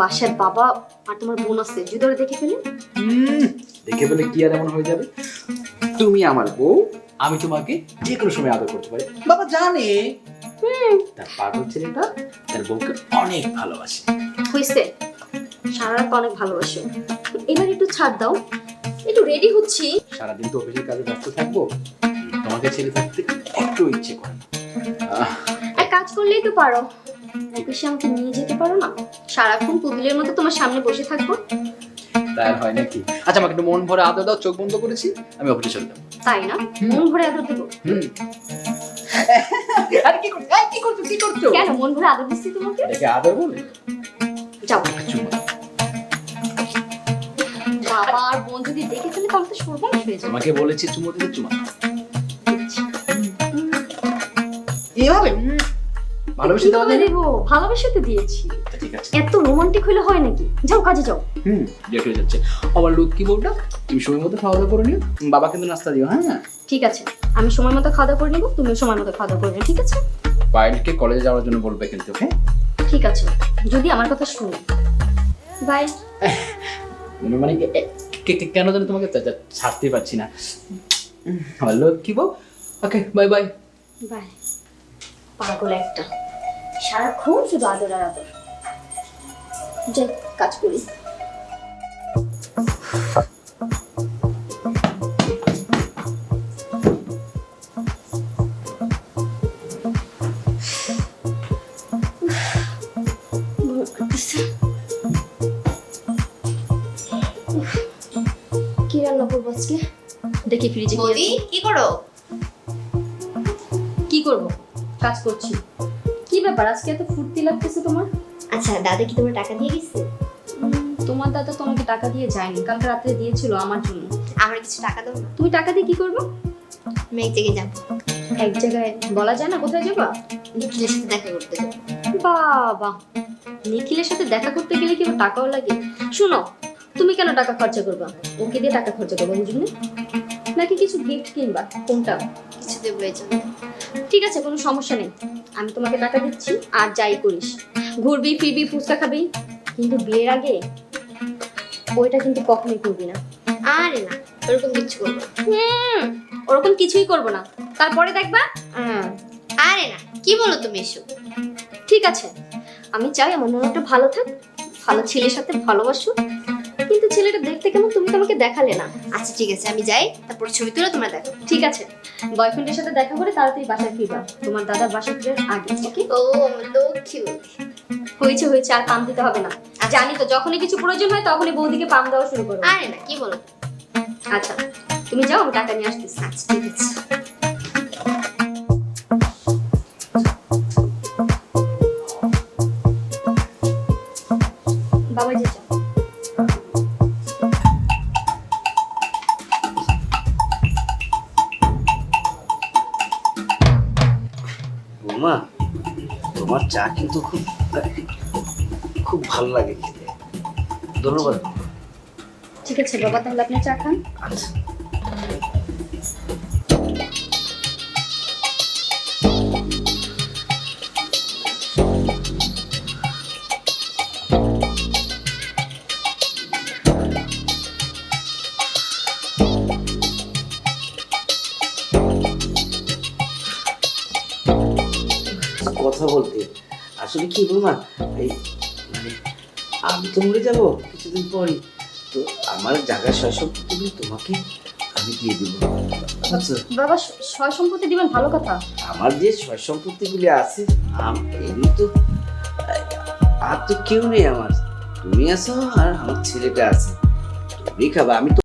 বাসার বাবা আর তোমার বোন আছে। যদি ওরা দেখে ফেলে। দেখে বলে কি আর এমন হয়ে যাবে? তুমি আমার বউ আমি তোমাকে যে কোনো সময় আদর করতে পারি। বাবা জানে। তার পাগল ছেলেটা তার বউকে অনেক ভালোবাসে। হয়েছে সারা অনেক ভালোবাসো। এবার একটু ছাড় দাও। একটু রেডি হচ্ছি। সারাদিন তো অফিসের কাজে ব্যস্ত থাকব। তোমাকে ছেড়ে থাকতে একটু ইচ্ছে করে না। এক কাজ করলেই তো পারো। অফিসে আমাকে নিয়ে যেতে পারো না? সারাক্ষণ পুতুলের মতো তোমার সামনে বসে থাকব। তাই হয় নাকি? আচ্ছা আমাকে একটু মন ভরে আদর দাও চোখ বন্ধ করেছি আমি অফিসে চলে যাব। তাই না? মন ভরে আদর দেবো? হুম। আরে কি করছ এই, কি করছ কি করছ? কেন মন ভরে আদর দিচ্ছি তোমাকে? এটাকে আদর বলে? যাও। চুমা বাবা আর বোন যদি দেখে ফেলে তাহলে তো সর্বনাশ হয়ে যাবে। তোমাকে বলেছি চুমো দিতে চুমা এভাবে? ভালোবেসে দেওয়া যায় না? দেবো ভালোবেসে তো দিয়েছি। আচ্ছা, ঠিক আছে। এত রোমান্টিক হলে হয় নাকি? যাও কাজে যাও। হুম লেট হয়ে যাচ্ছে। আবার লক্ষ্মী বউটা? তুমি সময় মতো খাওয়া দাওয়া করে নিও। বাবা কিন্তু নাস্তা দিও হ্যাঁ? ঠিক আছে। আমি সময় মতো খাওয়া দাওয়া করে নেব তুমিও সময় মতো খাওয়া দাওয়া করবে ঠিক আছে? পায়েলকে কলেজে যাওয়ার জন্য বলবে কিন্তু ওকে? ঠিক আছে। যদি আমার কথা শুনে। বাই মানে কে- কে- কেন জানি তোমাকে ছাড়তে পারছি না। আমার লক্ষ্মী বউ? ওকে বাই বাই বাই পাগল একটা। সারাক্ষণ শুধু আদর আর আদর। যাই কাজ করি। কি রান্না করব আজকে? দেখি ফ্রিজে বৌদি কি করো? কি করব? কাজ করছি। কি ব্যাপার? আজকে এত ফুর্তি লাগতেছে তোমার? আচ্ছা দাদা কি তোমার টাকা দিয়ে গেছে? তোমার দাদা তোমাকে টাকা দিয়ে যায়নি। কালকে রাত্রে দিয়েছিল আমার জন্য। আমার কিছু টাকা দাও তুমি টাকা দিয়ে কি করবে? আমি এক জায়গায় যাব। এক জায়গায় বলা যায় না কোথায় যাবা? নিখিলের সাথে দেখা করতে যাব। বাবা নিখিলের সাথে দেখা করতে গেলে কি টাকাও লাগে? শুনো তুমি কেন টাকা খরচা করবা? ওকে দিয়ে টাকা খরচা করব বুঝলি? নাকি কিছু গিফট কিনবা? কোনটা? কিছু দেবো ঠিক আছে কোনো সমস্যা নেই। আমি তোমাকে টাকা দিচ্ছি আর যাই করিস। ঘুরবি, ফিরবি, ফুচকা খাবি। কিন্তু বিয়ের আগে ওইটা কিন্তু কখনোই করবি না। আরে না, ওরকম কিছু করব ওরকম কিছুই করব না। তারপরে দেখবা আরে না, কি বলো তুমি এসব? ঠিক আছে, আমি চাই আমার মনটা ভালো থাক, ভালো ছেলের সাথে ভালোবাসো কিন্তু ছেলেটা দেখতে কেমন তুমি তো আমাকে দেখালে না। আচ্ছা ঠিক আছে আমি যাই। তারপর ছবি তুলে তোমরা দেখো ঠিক আছে। বয়ফ্রেন্ডের সাথে দেখা করে তাড়াতাড়ি বাসায় ফিরবা। তোমার দাদার বাসায় ফিরে আগে ওকে ও লক্ষ্মী হয়েছে হয়েছে আর পাম দিতে হবে না। জানি তো যখনই কিছু প্রয়োজন হয় তখনই বৌদিকে পাম দেওয়া শুরু করবে আরে না কি বলো? আচ্ছা তুমি যাও আমি টাকা নিয়ে আসতেছি। আচ্ছা ঠিক আছে। বাবা যে বৌমা তোমার চা কিন্তু খুব খুব ভালো লাগে খেতে। ধন্যবাদ। ঠিক আছে বাবা তাহলে আপনি চা খান। আচ্ছা। কথা বলতে। আসলে কি বৌমা এই মানে আমি তো মরে যাব কিছুদিন পরই। তো আমার জায়গা সয় সম্পত্তিগুলো তোমাকে আমি দিয়ে দেবো। আচ্ছা। বাবা সয় সম্পত্তি দিবেন ভালো কথা। আমার যে সয় সম্পত্তিগুলি আছে এমনি তো আর তো কেউ নেই আমার। তুমি আছো আর আমার ছেলেটা আছে। তুমি খাবা আমি তো